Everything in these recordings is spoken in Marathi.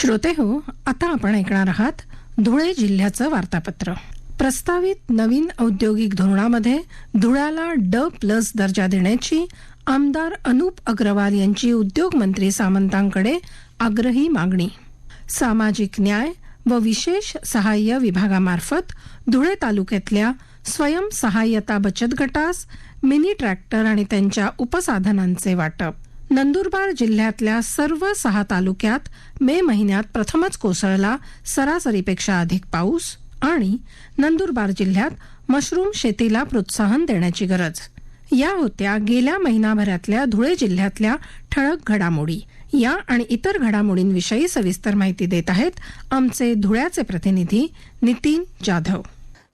श्रोते हो आता आपण ऐकणार आहात धुळे जिल्ह्याचं वार्तापत्र. प्रस्तावित नवीन औद्योगिक धोरणामध्ये धुळ्याला ड प्लस दर्जा देण्याची आमदार अनुप अग्रवाल यांची उद्योगमंत्री सामंतांकडे आग्रही मागणी. सामाजिक न्याय व विशेष सहाय्य विभागामार्फत धुळे तालुक्यातल्या स्वयंसहाय्यता बचत गटास मिनी ट्रॅक्टर आणि त्यांच्या उपसाधनांचे वाटप. नंदुरबार जिल्ह्यातल्या सर्व सहा तालुक्यात मे महिन्यात प्रथमच कोसळला सरासरीपेक्षा अधिक पाऊस आणि नंदुरबार जिल्ह्यात मशरूम शेतीला प्रोत्साहन देण्याची गरज. या होत्या गेल्या महिनाभरातल्या धुळे जिल्ह्यातल्या ठळक घडामोडी. या आणि इतर घडामोडींविषयी सविस्तर माहिती देत आहेत आमचे धुळ्याचे प्रतिनिधी नितीन जाधव.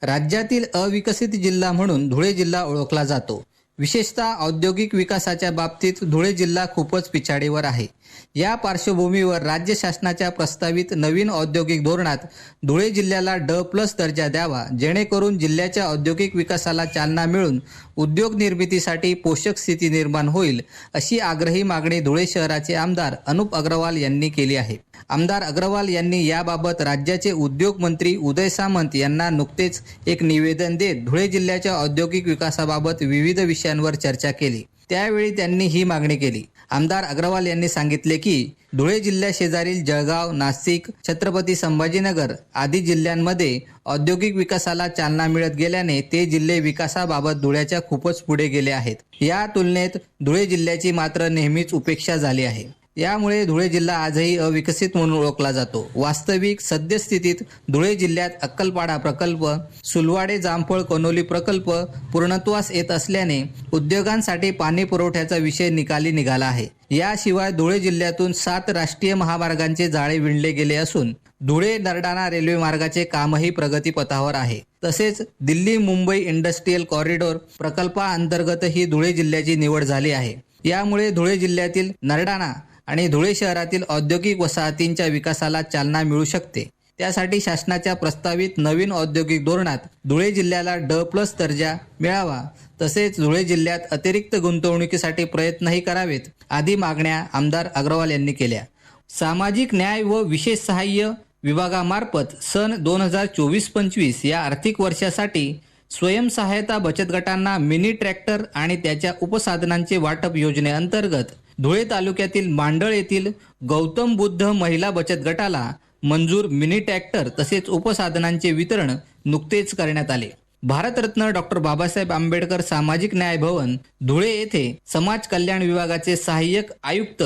राज्यातील अविकसित जिल्हा म्हणून धुळे जिल्हा ओळखला जातो. विशेषतः औद्योगिक विकासाच्या बाबतीत धुळे जिल्हा खूपच पिछाडीवर आहे. या पार्श्वभूमीवर राज्य शासनाच्या प्रस्तावित नवीन औद्योगिक धोरणात धुळे जिल्ह्याला ड प्लस दर्जा द्यावा जेणेकरून जिल्ह्याच्या औद्योगिक विकासाला चालना मिळून उद्योग निर्मितीसाठी पोषक स्थिती निर्माण होईल अशी आग्रही मागणी धुळे शहराचे आमदार अनुप अग्रवाल यांनी केली आहे. आमदार अग्रवाल यांनी याबाबत राज्याचे उद्योग मंत्री उदय सामंत यांना नुकतेच एक निवेदन देत धुळे जिल्ह्याच्या औद्योगिक विकासाबाबत विविध विषयांवर चर्चा केली. त्यावेळी त्यांनी ही मागणी केली. आमदार अग्रवाल यांनी सांगितले की धुळे जिल्ह्या शेजारील जळगाव नाशिक छत्रपती संभाजीनगर आदी जिल्ह्यांमध्ये औद्योगिक विकासाला चालना मिळत गेल्याने ते जिल्हे विकासाबाबत धुळ्याच्या खूपच पुढे गेले आहेत. या तुलनेत धुळे जिल्ह्याची मात्र नेहमीच उपेक्षा झाली आहे. यामुळे धुळे जिल्हा आजही अविकसित म्हणून ओळखला जातो. वास्तविक सद्यस्थितीत धुळे जिल्ह्यात अक्कलपाडा प्रकल्प सुलवाडे जामफळ कनोली प्रकल्प पूर्णत्वास येत असल्याने उद्योगांसाठी पाणी पुरवठ्याचा विषय निकाली निघाला आहे. याशिवाय धुळे जिल्ह्यातून सात राष्ट्रीय महामार्गांचे जाळे विणले गेले असून धुळे नरडाणा रेल्वे मार्गाचे कामही प्रगतीपथावर आहे. तसेच दिल्ली मुंबई इंडस्ट्रीयल कॉरिडॉर प्रकल्पाअंतर्गतही धुळे जिल्ह्याची निवड झाली आहे. यामुळे धुळे जिल्ह्यातील नरडाणा आणि धुळे शहरातील औद्योगिक वसाहतींच्या विकासाला चालना मिळू शकते. त्यासाठी शासनाच्या प्रस्तावित नवीन औद्योगिक धोरणात धुळे जिल्ह्याला ड प्लस दर्जा मिळावा. तसेच धुळे जिल्ह्यात अतिरिक्त गुंतवणुकीसाठी प्रयत्नही करावेत आदी मागण्या आमदार अग्रवाल यांनी केल्या. सामाजिक न्याय व विशेष सहाय्य विभागामार्फत सन दोन हजार चोवीस पंचवीस या आर्थिक वर्षासाठी स्वयंसहायता बचत गटांना मिनी ट्रॅक्टर आणि त्याच्या उपसाधनांचे वाटप योजनेअंतर्गत धुळे तालुक्यातील मांडळ येथील गौतम बुद्ध महिला बचत गटाला मंजूर मिनी ट्रॅक्टर तसेच उपसाधनांचे वितरण नुकतेच करण्यात आले. भारतरत्न डॉक्टर बाबासाहेब आंबेडकर सामाजिक न्याय भवन धुळे येथे समाज कल्याण विभागाचे सहाय्यक आयुक्त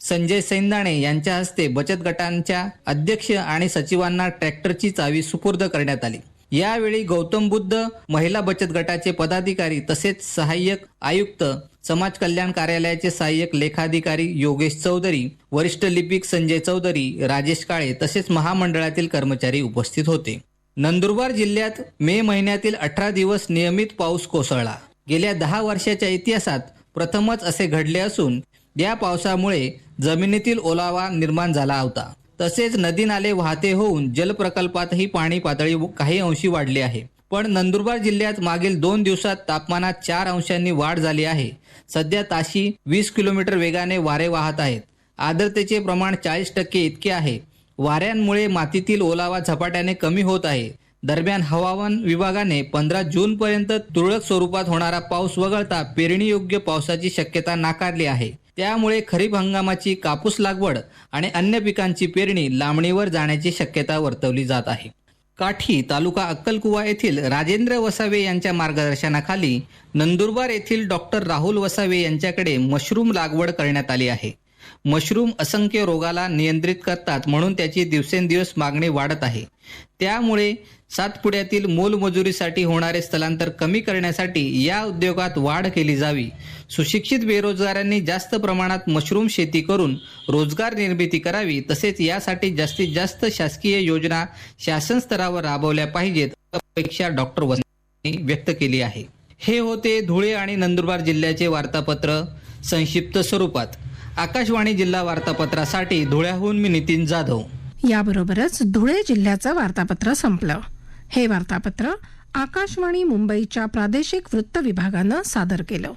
संजय सैंदाणे यांच्या हस्ते बचत गटांच्या अध्यक्ष आणि सचिवांना ट्रॅक्टरची चावी सुपूर्द करण्यात आली. यावेळी गौतम बुद्ध महिला बचत गटाचे पदाधिकारी तसेच सहाय्यक आयुक्त समाज कल्याण कार्यालयाचे सहाय्यक लेखाधिकारी योगेश चौधरी वरिष्ठ लिपिक संजय चौधरी राजेश काळे तसेच महामंडळातील कर्मचारी उपस्थित होते. नंदुरबार जिल्ह्यात मे महिन्यातील अठरा दिवस नियमित पाऊस कोसळला. गेल्या दहा वर्षाच्या इतिहासात प्रथमच असे घडले असून या पावसामुळे जमिनीतील ओलावा निर्माण झाला होता. तसेच नदी नाले वाहते होऊन जलप्रकल्पातही पाणी पातळी काही अंशी वाढली आहे. पण नंदुरबार जिल्ह्यात मागील दोन दिवसात तापमानात चार अंशांनी वाढ झाली आहे. सध्या ताशी वीस किलोमीटर वेगाने वारे वाहत आहेत. आर्द्रतेचे प्रमाण चाळीस टक्के इतके आहे. वाऱ्यांमुळे मातीतील ओलावा झपाट्याने कमी होत आहे. दरम्यान हवामान विभागाने पंधरा जून पर्यंत तुरळक स्वरूपात होणारा पाऊस वगळता पेरणीयोग्य पावसाची शक्यता नाकारली आहे. त्यामुळे खरीप हंगामाची कापूस लागवड आणि अन्य पिकांची पेरणी लांबणीवर जाण्याची शक्यता वर्तवली जात आहे. काठी तालुका अक्कलकुवा येथील राजेंद्र वसावे यांच्या मार्गदर्शनाखाली नंदुरबार येथील डॉक्टर राहुल वसावे यांच्याकडे मशरूम लागवड करण्यात आली आहे. मशरूम असंख्य रोगाला नियंत्रित करतात म्हणून त्याची दिवसेंदिवस मागणी वाढत आहे. त्यामुळे सातपुड्यातील मोलमजुरीसाठी होणारे स्थलांतर कमी करण्यासाठी या उद्योगात वाढ केली जावी. सुशिक्षित बेरोजगारांनी जास्त प्रमाणात मशरूम शेती करून रोजगार निर्मिती करावी तसेच यासाठी जास्तीत जास्त शासकीय योजना शासन स्तरावर राबवल्या पाहिजेत अपेक्षा डॉक्टर वसंत व्यक्त केली आहे. हे होते धुळे आणि नंदुरबार जिल्ह्याचे वार्तापत्र. संक्षिप्त स्वरूपात. आकाशवाणी जिल्हा वार्तापत्रासाठी धुळ्याहून मी नितीन जाधव. याबरोबरच धुळे जिल्ह्याचं वार्तापत्र संपलं. हे वार्तापत्र आकाशवाणी मुंबईच्या प्रादेशिक वृत्त विभागानं सादर केलं.